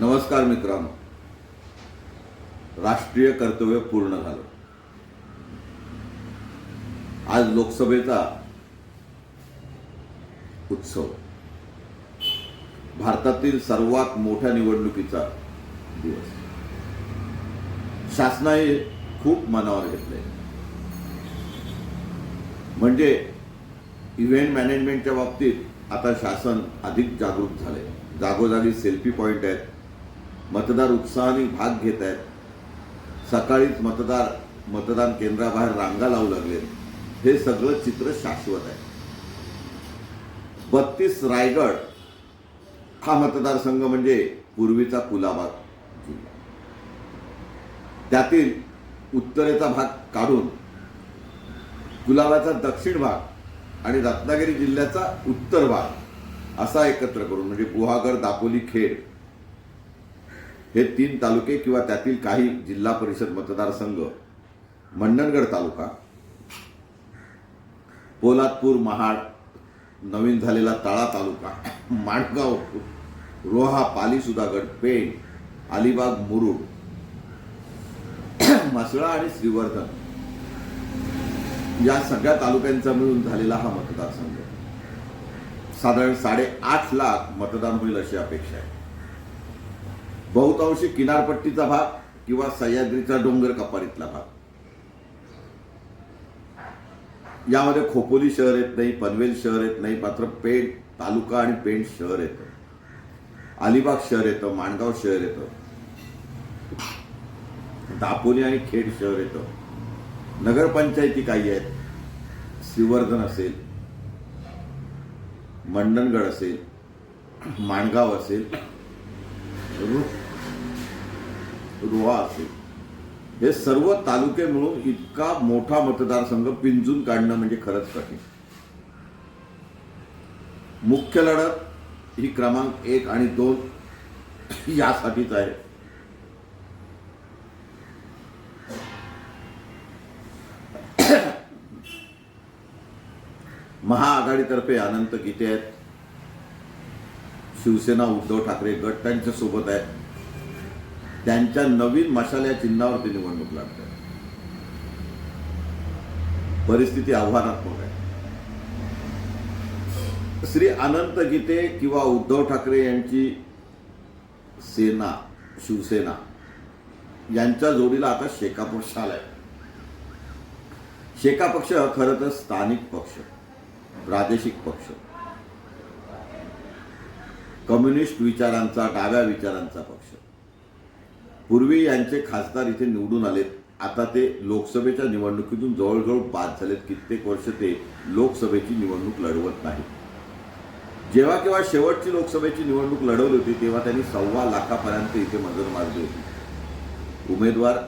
नमस्कार मित्रांनो. राष्ट्रीय कर्तव्य पूर्ण झालं. आज लोकसभेचा उत्सव. भारतातील सर्वात मोठ्या निवडणुकीचा दिवस. शासनाने खूप मनावर घेतले म्हणजे इव्हेंट मॅनेजमेंटच्या बाबतीत आता शासन अधिक जागरूक झाले जागोजागी सेल्फी पॉईंट आहेत. मतदार उत्साहाने भाग घेत आहेत. सकाळीच मतदार मतदान केंद्राबाहेर रांगा लावू लागले हे सगळं चित्र शाश्वत आहे. बत्तीस रायगड हा मतदारसंघ म्हणजे पूर्वीचा कुलाबा जिल्हा. त्यातील उत्तरेचा भाग काढून कुलाबाचा दक्षिण भाग आणि रत्नागिरी जिल्ह्याचा उत्तर भाग असा एकत्र करून म्हणजे गुहागर दापोली खेड हे तीन तालुके किंवा त्यातील काही जिल्हा परिषद मतदारसंघ मंडणगड तालुका पोलादपूर महाड नवीन झालेला तळा तालुका माणगाव रोहा पाली सुधागड पेण अलिबाग मुरुड म्हसळा आणि श्रीवर्धन या सगळ्या तालुक्यांचा मिळून झालेला हा मतदारसंघ. साधारण साडेआठ लाख मतदान होईल अशी अपेक्षा आहे. बहुतांशी किनारपट्टीचा भाग किंवा सह्याद्रीचा डोंगर कपारीतला भाग. यामध्ये खोपोली शहर येत नाही पनवेल शहर येत नाही मात्र पेठ तालुका आणि पेठ शहर येतं. अलिबाग शहर येतं माणगाव शहर येतं. दापोली आणि खेड शहर येतं. नगरपंचायती काही आहेत. श्रीवर्धन असेल मंडणगड असेल माणगाव असेल रोहा असेल हे सर्व तालुके मिळून इतका मोठा मतदारसंघ पिंजून काढणं म्हणजे खरंच कठीण. मुख्य लढत ही क्रमांक एक आणि दोन यासाठीच आहे. महाआघाडीतर्फे अनंत गीते आहेत. शिवसेना उद्धव ठाकरे गट त्यांच्यासोबत आहेत. त्यांच्या नवीन मशाल या चिन्हावरती निवडणूक लागते. परिस्थिती आव्हानात्मक आहे. श्री अनंत गीते किंवा उद्धव ठाकरे यांची सेना शिवसेना यांच्या जोडीला आता शेका पक्ष आलाय. शेका पक्ष खरं तर स्थानिक पक्ष प्रादेशिक पक्ष. कम्युनिस्ट विचारांचा डाव्या विचारांचा पक्ष. पूर्वी यांचे खासदार इथे निवडून आलेत. आता ते लोकसभेच्या निवडणुकीतून जवळजवळ बाद झालेत. कित्येक वर्ष ते लोकसभेची निवडणूक लढवत नाही जेव्हा केव्हा शेवटची लोकसभेची निवडणूक लढवली होती तेव्हा त्यांनी सव्वा लाखापर्यंत इथे मजल मारली होती. उमेदवार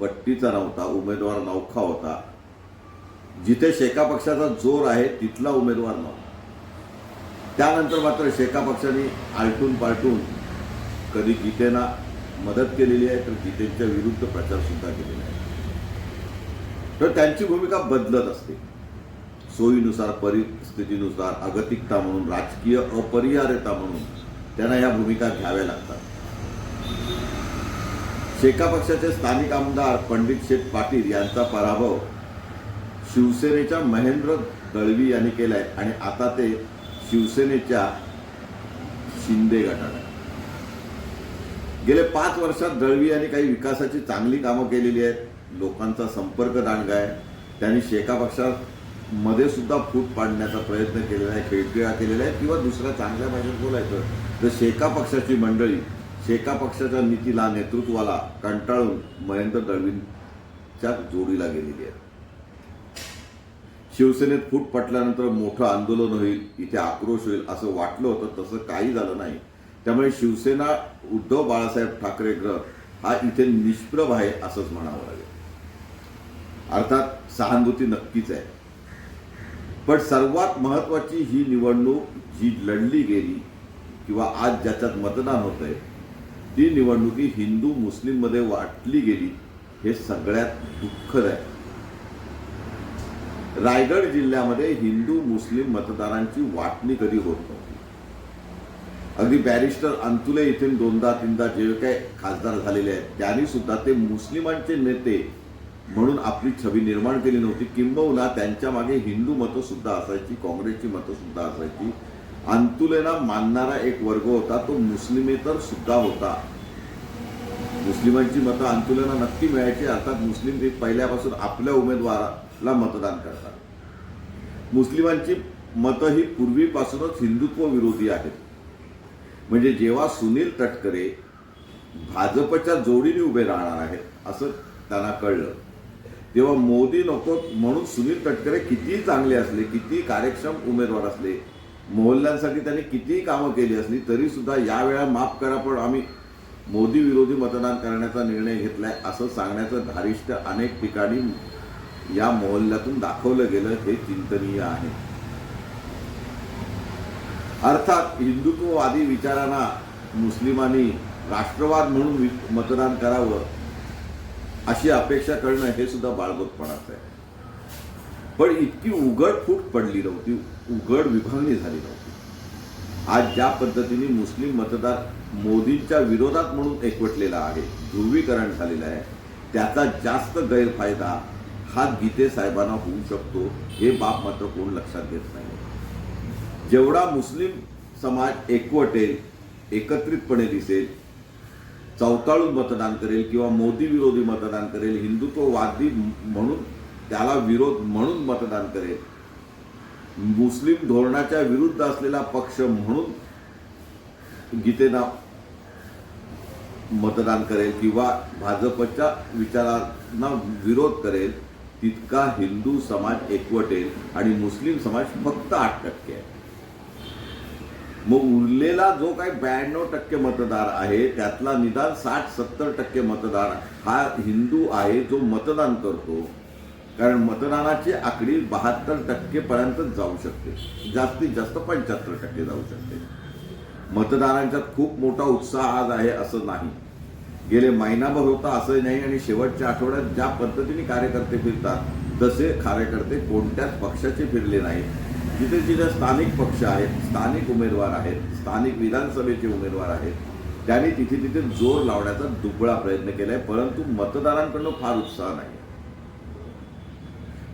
पट्टीचा नव्हता उमेदवार नौखा होता. जिथे शेका पक्षाचा जोर आहे तिथला उमेदवार नव्हता. त्यानंतर मात्र शेका पक्षाने आलटून पालटून कधी जितेना मदत केलेली आहे तर गीतेच्या विरुद्ध प्रचार सुद्धा केलेला आहे. तर त्यांची भूमिका बदलत असते. सोयीनुसार परिस्थितीनुसार अगतिकता म्हणून राजकीय अपरिहार्यता म्हणून त्यांना या भूमिका घ्याव्या लागतात. शेका पक्षाचे स्थानिक आमदार पंडित शेठ पाटील यांचा पराभव शिवसेनेच्या महेंद्र दळवी यांनी केलाय आणि आता ते शिवसेनेच्या शिंदे गटात गेले पाच वर्षात दळवी यांनी काही विकासाची चांगली कामं केलेली आहेत. लोकांचा संपर्क दांडगा आहे. त्यांनी शेका पक्षात मध्ये सुद्धा फूट पाडण्याचा प्रयत्न केलेला आहे खेळखेळा केलेला आहे किंवा दुसऱ्या चांगल्या भाषेत बोलायचं तर शेका पक्षाची मंडळी शेका पक्षाच्या नीतीला नेतृत्वाला कंटाळून महेंद्र दळवींच्या जोडीला गेलेली आहे शिवसेनेत फूट पटल्यानंतर मोठं आंदोलन होईल इथे आक्रोश होईल असं वाटलं होतं तसं काही झालं नाही. त्यामुळे शिवसेना उद्धव बाळासाहेब ठाकरे ग्रह हा इथे निष्प्रभ आहे असंच म्हणावं लागेल. अर्थात सहानुभूती नक्कीच आहे. पण सर्वात महत्वाची ही निवडणूक जी लढली गेली किंवा आज ज्याच्यात मतदान होत आहे ती निवडणुकी हिंदू मुस्लिममध्ये वाटली गेली हे सगळ्यात दुःखद आहे. रायगड जिल्ह्यामध्ये हिंदू मुस्लिम मतदारांची वाटणी कधी होत नव्हती? अगदी बॅरिस्टर अंतुले इथून दोनदा तीनदा जे काही खासदार झालेले आहेत त्यांनी सुद्धा ते मुस्लिमांचे नेते म्हणून आपली छबी निर्माण केली नव्हती. किंबहुना त्यांच्या मागे हिंदू मतं सुद्धा असायची काँग्रेसची मतं सुद्धा असायची. अंतुलेला मानणारा एक वर्ग होता तो मुस्लिमेतर सुद्धा होता. मुस्लिमांची मतं अंतुलेला नक्की मिळायची अर्थात मुस्लिम ते पहिल्यापासून आपल्या उमेदवाराला मतदान करतात. मुस्लिमांची मतं ही पूर्वीपासूनच हिंदुत्व विरोधी आहेत. म्हणजे जेव्हा सुनील तटकरे भाजपच्या जोडीने उभे राहणार आहेत असं त्यांना कळलं. तेव्हा मोदी नको म्हणून सुनील तटकरे कितीही चांगले असले किती कार्यक्षम उमेदवार असले मोहल्ल्यांसाठी त्यांनी कितीही कामं केली असली तरीसुद्धा यावेळा माफ करा पण आम्ही मोदी विरोधी मतदान करण्याचा निर्णय घेतलाय असं सांगण्याचं धारिष्ट अनेक ठिकाणी या मोहल्ल्यातून दाखवलं गेलं हे चिंतनीय आहे. अर्थात हिंदुत्ववादी विचारांना मुस्लिमांनी राष्ट्रवाद म्हणून मतदान करावं अशी अपेक्षा करणं हे सुद्धा बाळगतपणाचं आहे. पण इतकी उघड फूट पडली नव्हती उघड विभागणी झाली नव्हती. आज ज्या पद्धतीने मुस्लिम मतदार मोदींच्या विरोधात म्हणून एकवटलेला आहे ध्रुवीकरण झालेलं आहे त्याचा जास्त गैरफायदा हा गीते साहेबांना होऊ शकतो हे बाब मात्र कोण लक्षात घेत नाही जेवढा मुस्लिम समाज एकवटेल एकत्रितपणे दिसेल चौताळून मतदान करेल किंवा मोदी विरोधी मतदान करेल हिंदुत्ववादी म्हणून त्याला विरोध म्हणून मतदान करेल मुस्लिम धोरणाच्या विरुद्ध असलेला पक्ष म्हणून गीतेना मतदान करेल किंवा भाजपच्या विचारांना विरोध करेल तितका हिंदू समाज एकवटेल आणि मुस्लिम समाज फक्त आठ टक्के आहे. मग उरलेला जो काही ब्याण्णव टक्के मतदार आहे त्यातला निदान साठ सत्तर टक्के मतदार हा हिंदू आहे जो मतदान करतो. कारण मतदानाची आकडी बहात्तर टक्केपर्यंत जाऊ शकते. जास्तीत जास्त पंच्याहत्तर टक्के जाऊ शकते. मतदारांच्यात खूप मोठा उत्साह आज आहे असं नाही. गेले महिनाभर होता असं नाही आणि शेवटच्या आठवड्यात ज्या पद्धतीने कार्यकर्ते फिरतात तसे कार्यकर्ते कोणत्याच पक्षाचे फिरले नाहीत. जिथे जिथे स्थानिक पक्ष आहेत स्थानिक उमेदवार आहेत स्थानिक विधानसभेचे उमेदवार आहेत त्यांनी तिथे तिथे जोर लावण्याचा दुबळा प्रयत्न केला आहे परंतु मतदारांकडनं फार उत्साह नाही.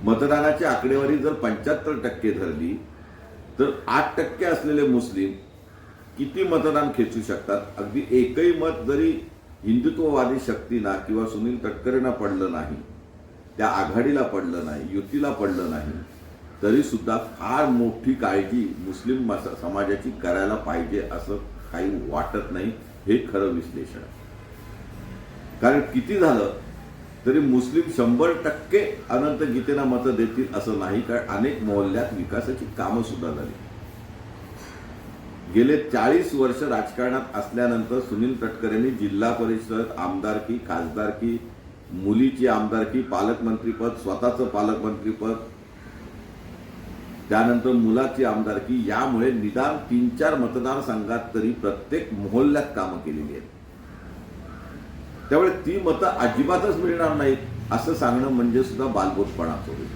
मतदानाची आकडेवारी जर पंच्याहत्तर टक्के धरली तर आठ टक्के असलेले मुस्लिम किती मतदान खेचू शकतात? अगदी एकही मत जरी हिंदुत्ववादी शक्तींना किंवा सुनील तटकरेंना पडलं नाही त्या आघाडीला पडलं नाही युतीला पडलं नाही तरी सुद्धा फार मोठी काळजी मुस्लिम समाजाची करायला पाहिजे असं काही वाटत नाही हे खरं विश्लेषण आहे. कारण किती झालं तरी मुस्लिम शंभर टक्के अनंत गीतेला मतं देतील असं नाही कारण अनेक मोहल्ल्यात विकासाची कामं सुद्धा झाली. गेले चाळीस वर्ष राजकारणात असल्यानंतर सुनील तटकरेंनी जिल्हा परिषद आमदारकी खासदारकी मुलीची आमदारकी पालकमंत्रीपद स्वतःचं पालकमंत्रीपद त्यानंतर मुलाची आमदारकी यामुळे निदान तीन चार मतदारसंघात तरी प्रत्येक मोहल्ल्यात कामं केलेली आहेत. त्यामुळे ती मतं अजिबातच मिळणार नाहीत असं सांगणं म्हणजे सुद्धा बालबोधपणाचं होईल.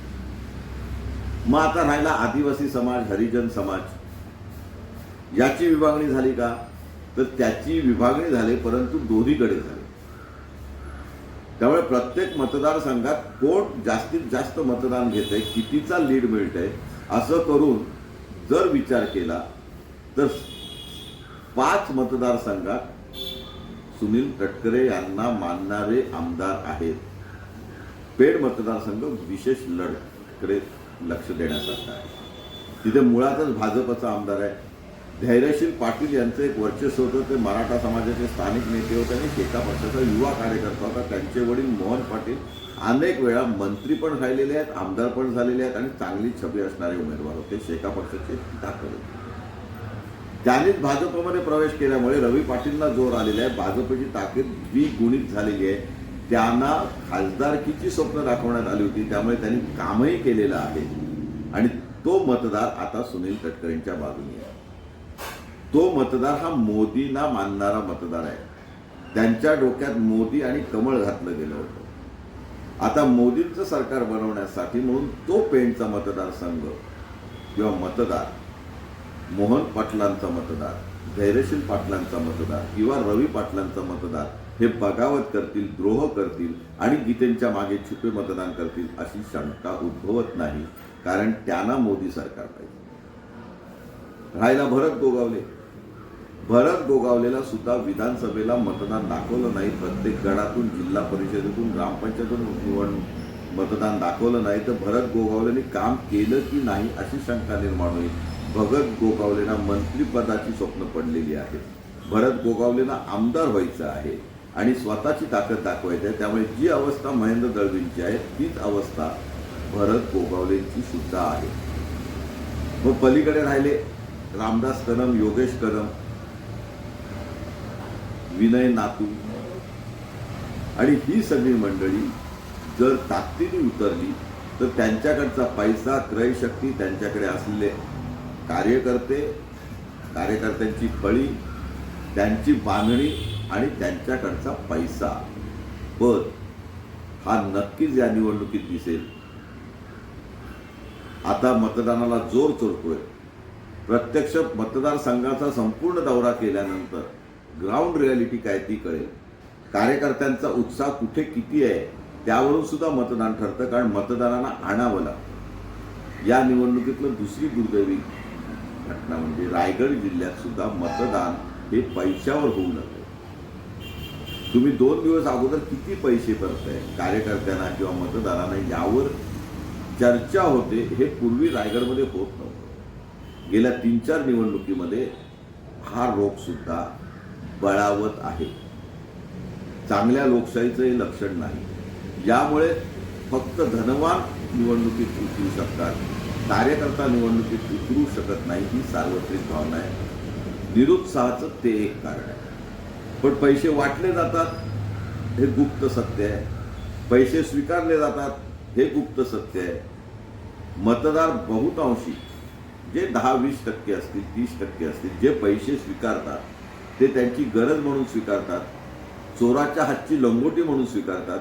मग आता राहिला आदिवासी समाज हरिजन समाज. याची विभागणी झाली का? तर त्याची विभागणी झाली परंतु दोन्हीकडे झाली. त्यामुळे प्रत्येक मतदारसंघात कोण जास्तीत जास्त मतदान घेत आहे कितीचा लीड मिळतंय असं करून जर विचार केला तर पाच मतदारसंघात सुनील तटकरे यांना मानणारे आमदार आहेत. पेड मतदारसंघ विशेष लढकडे लक्ष देण्यासारखा आहे. तिथे मुळातच भाजपचा आमदार आहे. धैर्यशील पाटील यांचं एक वर्चस्व होतं. ते मराठा समाजाचे स्थानिक नेते होते आणि एका पक्षाचा युवा कार्यकर्ता होता. त्यांचे वडील मोहन पाटील. अनेक वेळा मंत्री पण राहिलेले आहेत आमदार पण झालेले आहेत आणि चांगली छबी असणारे उमेदवार होते. शेका पक्षाचे दाखल होते. त्यांनीच भाजपमध्ये प्रवेश केल्यामुळे रवी पाटीलना जोर आलेला आहे. भाजपची ताकद द्विगुणित झालेली आहे. त्यांना खासदारकीची स्वप्न दाखवण्यात आली होती. त्यामुळे त्यांनी कामही केलेलं आहे. आणि तो मतदार आता सुनील तटकरेंच्या बाजूने आहे. तो मतदार हा मोदींना मानणारा मतदार आहे. त्यांच्या डोक्यात मोदी आणि कमळ घातलं गेलं होतं. आता मोदींचं सरकार बनवण्यासाठी म्हणून तो पेंटचा मतदारसंघ किंवा मतदार मोहन पाटलांचा मतदार धैर्यशील पाटलांचा मतदार किंवा रवी पाटलांचा मतदार हे बगावत करतील द्रोह करतील आणि गीतेंच्या मागे छुपे मतदान करतील अशी शंका उद्भवत नाही कारण त्यांना मोदी सरकार पाहिजे. राहायला भरत गोगावले. भरत गोगावलेला सुद्धा विधानसभेला मतदान दाखवलं नाही. प्रत्येक गडातून जिल्हा परिषदेतून ग्रामपंचायतून निवडणूक मतदान दाखवलं नाही. तर भरत गोगावलेने काम केलं की नाही अशी शंका निर्माण होईल. भगत गोगावलेला मंत्रिपदाची स्वप्न पडलेली आहेत भरत गोगावलेला आमदार व्हायचं आहे आणि स्वतःची ताकद दाखवायची आहे. त्यामुळे जी अवस्था महेंद्र दळवींची आहे तीच अवस्था भरत गोगावलेंची सुद्धा आहे. मग पलीकडे राहिले रामदास कदम योगेश कदम. विनय नातू. आणि ही सगळी मंडळी जर ताकदीने उतरली तर त्यांच्याकडचा पैसा क्रयशक्ती त्यांच्याकडे असलेले कार्यकर्ते कार्यकर्त्यांची फळी त्यांची बांधणी आणि त्यांच्याकडचा पैसा. पद हा नक्कीच या निवडणुकीत दिसेल. आता मतदानाला जोर चोरतोय. प्रत्यक्ष मतदारसंघाचा संपूर्ण दौरा केल्यानंतर ग्राउंड रियालिटी काय ती कळेल. कार्यकर्त्यांचा उत्साह कुठे किती आहे त्यावरून सुद्धा मतदान ठरतं कारण मतदारांना आणावं लागतं. या निवडणुकीतलं दुसरी दुर्दैवी घटना म्हणजे रायगड जिल्ह्यात सुद्धा मतदान हे पैशावर होऊ लागलं. तुम्ही दोन दिवस अगोदर किती पैसे भरताय कार्यकर्त्यांना किंवा मतदारांना यावर चर्चा होते हे पूर्वी रायगडमध्ये होत नव्हतं. गेल्या तीन चार निवडणुकीमध्ये हा रोग सुद्धा बळावत आहे. चांगल्या लोकशाहीचं हे लक्षण नाही. ज्यामुळे फक्त धनवान निवडणुकीत उतरू शकतात. कार्यकर्ता निवडणुकीत उतरू शकत नाही ही सार्वत्रिक भावना आहे. निरुत्साहाचं ते एक कारण आहे. पण पैसे वाटले जातात हे गुप्त सत्य आहे. पैसे स्वीकारले जातात हे गुप्त सत्य आहे. मतदार बहुतांशी जे दहा वीस टक्के असतील तीस टक्के असतील जे पैसे स्वीकारतात ते त्यांची गरज म्हणून स्वीकारतात चोराच्या हातची लंगोटी म्हणून स्वीकारतात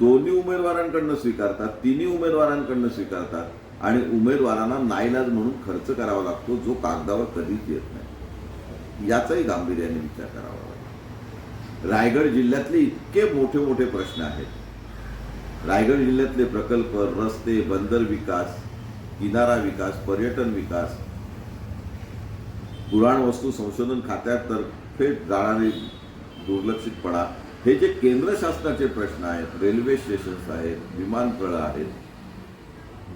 दोन्ही उमेदवारांकडनं स्वीकारतात तिन्ही उमेदवारांकडनं स्वीकारतात आणि उमेदवारांना नाईलाज म्हणून खर्च करावा लागतो जो कागदावर कधीच येत नाही. याचाही गांभीर्याने विचार करावा लागतो. रायगड जिल्ह्यातले इतके मोठे मोठे प्रश्न आहेत. रायगड जिल्ह्यातले प्रकल्प रस्ते बंदर विकास किनारा विकास पर्यटन विकास पुराण वस्तू संशोधन खात्यात तर खात्यातर्फे जाणारे दुर्लक्षितपणा हे जे केंद्र शासनाचे प्रश्न आहेत रेल्वे स्टेशन्स आहेत विमानतळं आहेत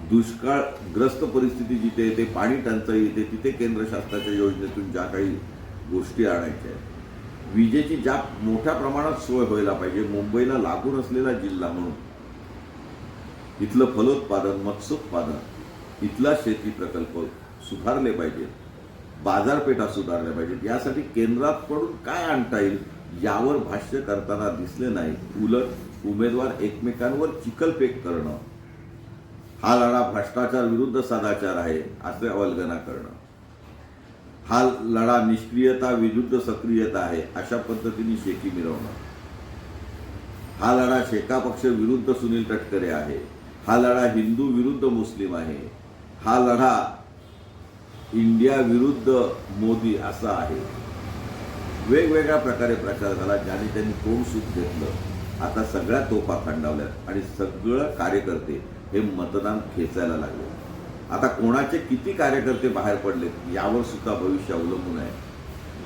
दुष्काळग्रस्त परिस्थिती जिथे येते पाणी टंचाई येते तिथे केंद्र शासनाच्या योजनेतून ज्या काही गोष्टी आणायच्या आहेत विजेची ज्या मोठ्या प्रमाणात सोय व्हायला पाहिजे मुंबईला लागून असलेला जिल्हा म्हणून. इथलं फलोत्पादन मत्स्योत्पादन इथला शेती प्रकल्प सुधारले पाहिजेत. बाजारपेठा सुधारल्या पाहिजेत. यासाठी केंद्राकडून काय आणता येईल यावर भाष्य करताना दिसले नाही. उलट उमेदवार एकमेकांवर चिखलफेक करणं. हा लढा भ्रष्टाचार विरुद्ध सदाचार आहे असे अवलगना करणं. हा लढा निष्क्रियता विरुद्ध सक्रियता आहे अशा पद्धतीने शेकी मिरवणं हा लढा शेका पक्ष विरुद्ध सुनील तटकरे आहे. हा लढा हिंदू विरुद्ध मुस्लिम आहे. हा लढा इंडिया विरुद्ध मोदी असा आहे. वेगवेगळ्या प्रकारे प्रचार झाला ज्याने त्यांनी कोण सुख घेतलं. आता सगळ्या तोफा खंडावल्यात आणि सगळं कार्यकर्ते हे मतदान खेचायला लागले. आता कोणाचे किती कार्यकर्ते बाहेर पडले यावर सुद्धा भविष्य अवलंबून आहे.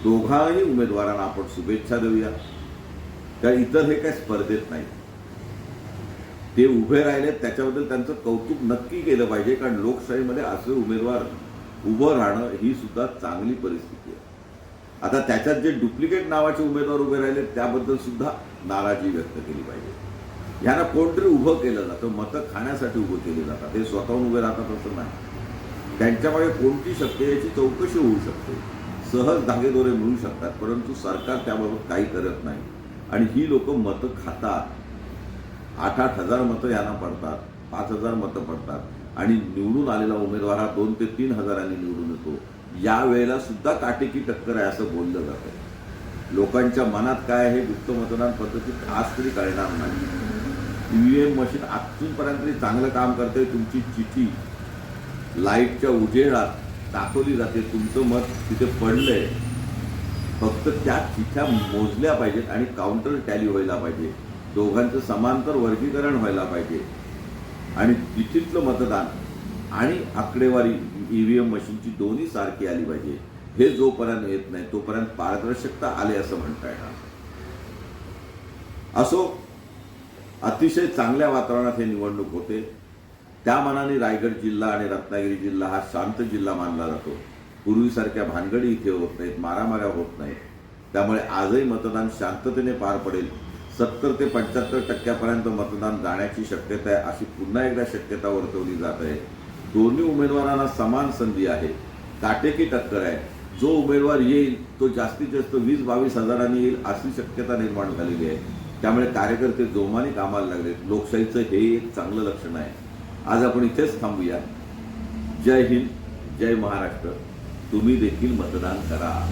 दोघाही उमेदवारांना आपण शुभेच्छा देऊया. कारण इतर हे काय स्पर्धेत नाही ते उभे राहिले त्याच्याबद्दल त्यांचं कौतुक नक्की केलं पाहिजे कारण लोकशाहीमध्ये असे उमेदवार उभं राहणं ही सुद्धा चांगली परिस्थिती आहे. आता त्याच्यात जे डुप्लिकेट नावाचे उमेदवार उभे राहिले त्याबद्दल सुद्धा नाराजी व्यक्त केली पाहिजे. ह्यांना कोणतरी उभं केलं जातं मतं खाण्यासाठी उभं केली जातात. ते स्वतःहून उभे राहतात असं नाही. त्यांच्यामागे कोणती शक्ती आहे याची चौकशी होऊ शकते. सहज धागेदोरे मिळू शकतात परंतु सरकार त्याबाबत काही करत नाही. आणि ही लोक मतं खातात. आठ आठ हजार मतं यांना पडतात पाच हजार मतं पडतात. आणि निवडून आलेला उमेदवार हा दोन ते तीन हजारांनी निवडून येतो. या वेळेला सुद्धा काटेकी टक्कर आहे असं बोललं जातं. लोकांच्या मनात काय आहे गुप्त मतदान पद्धतीत खास तरी कळणार नाही. ईव्हीएम मशीन आजूनपर्यंत चांगलं काम करते तुमची चिठी लाईटच्या उजेडात दाखवली जाते तुमचं मत तिथे पडलंय. फक्त त्या चिठ्या मोजल्या पाहिजेत आणि काउंटर टॅली व्हायला पाहिजे. दोघांचं समांतर वर्गीकरण व्हायला पाहिजे. आणि तिथलं मतदान आणि आकडेवारी ईव्हीएम मशीनची दोन्ही सारखी आली पाहिजे. हे जोपर्यंत येत नाही तोपर्यंत पारदर्शकता आले असं म्हणता येणार असो अतिशय चांगल्या वातावरणात हे निवडणूक होते. त्या मानाने रायगड जिल्हा आणि रत्नागिरी जिल्हा हा शांत जिल्हा मानला जातो. पूर्वीसारख्या भानगडी इथे होत नाहीत मारामाऱ्या होत नाहीत. त्यामुळे आजही मतदान शांततेने पार पडेल सत्तर ते पंच्याहत्तर टक्क्यापर्यंत मतदान जाण्याची शक्यता आहे अशी पुन्हा एकदा शक्यता वर्तवली जात आहे. दोन्ही उमेदवारांना समान संधी आहे. काटेकी टक्कर आहे. जो उमेदवार येईल तो जास्तीत जास्त वीस बावीस हजारांनी येईल अशी शक्यता निर्माण झालेली आहे. त्यामुळे कार्यकर्ते जोमाने कामाला लागले लोकशाहीचं हे एक चांगलं लक्षण आहे. आज आपण इथेच थांबूया. जय हिंद जय महाराष्ट्र. तुम्ही देखील मतदान करा.